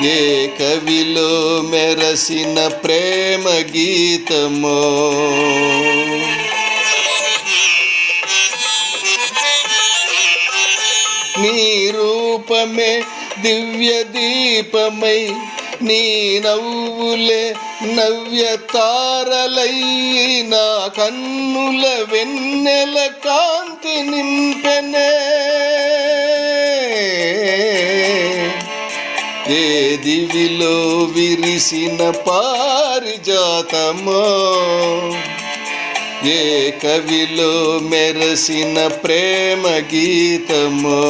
ఏ కవిలో మెరసిన ప్రేమ గీతమో? నీ రూపమే దివ్య దీపమై నీ నవ్వులే నవ్య తారలై నా కన్నుల వెన్నెల కాంతి నింపెనే ఏ విరిసిన పారిజాతమో? ఏ కవిలో మెరసిన ప్రేమ గీతమో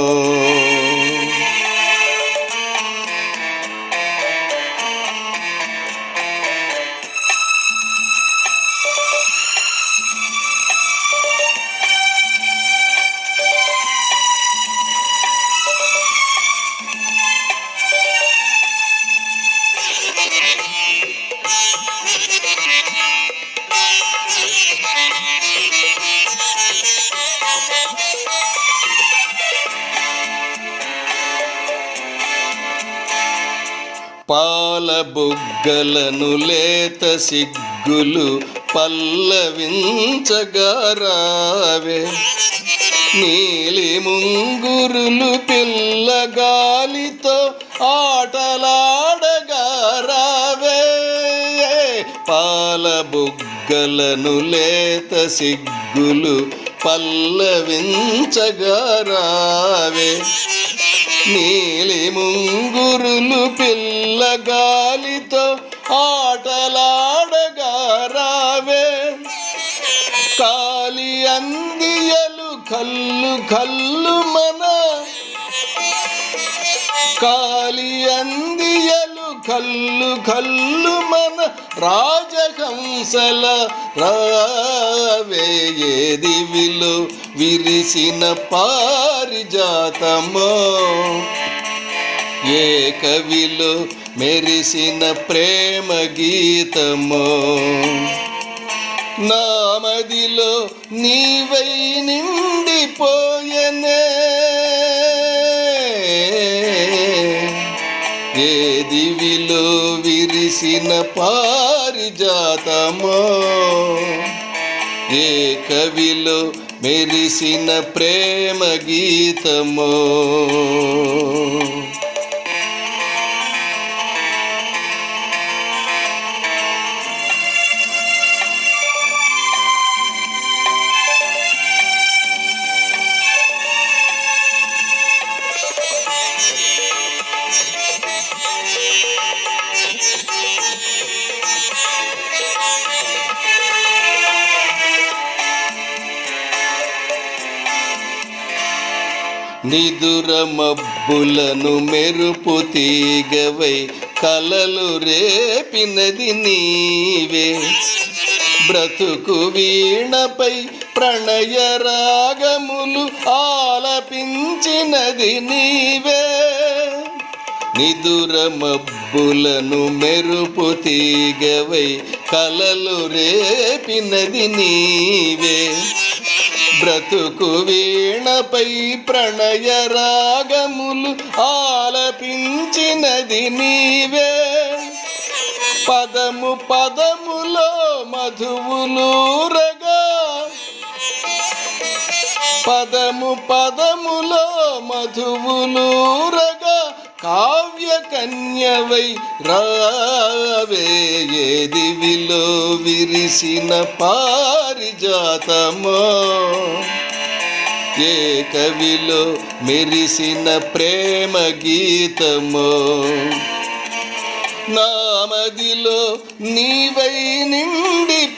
పాల బుగ్గలను లేత సిగ్గులు పల్లవించగారావే. నీలి ముంగురులు పిల్లగాలితో ఆటలాడగారావే. పాల బుగ్గలను లేత సిగ్గులు పల్లవించగరావే. నీలి ముంగురులు పిల్లగాలితో ఆటలాడగారావే. కాలి అందియలు కల్లు కల్లు మన. కాలి అందియలు కల్లు కల్లు మన రాజహంసల రావేయేది విలు విరిసిన పారిజాతమో. ఏ కవిలు మెరిసిన ప్రేమ గీతమో. నామదిలో నీవై నిండిపోయనే దేదివిలో విరిసిన పారిజాతమో? ఏ కవిలో మెరిసిన ప్రేమ గీతమో? నిదుర మబ్బులను మెరుపు తీగవై కలలు రేపినది నీవే. బ్రతుకు వీణపై ప్రణయ రాగములు ఆలపించినది నీవే. నిదుర మబ్బులను మెరుపు తీగవై కలలు రేపినది నీవే. బ్రతుకు వీణపై ప్రణయ రాగములు ఆలపించినది నీవే. పదము పదములో మధువులూరగా పదము పదములో మధువులూరగా కావ్య కన్యవై రావే ఏ విరిసిన పారిజాతమో. ఏ కవిలో మెరిసిన ప్రేమ గీతమో. నామదిలో నీవై నిండిపోయనే.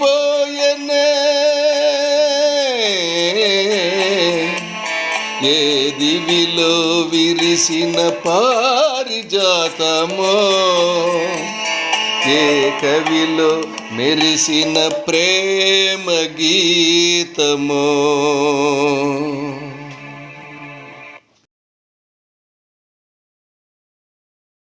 ఏ దివిలో విరిసిన పారిజాతమో? ఏ కవిలో మెరిసిన ప్రేమ గీతమో?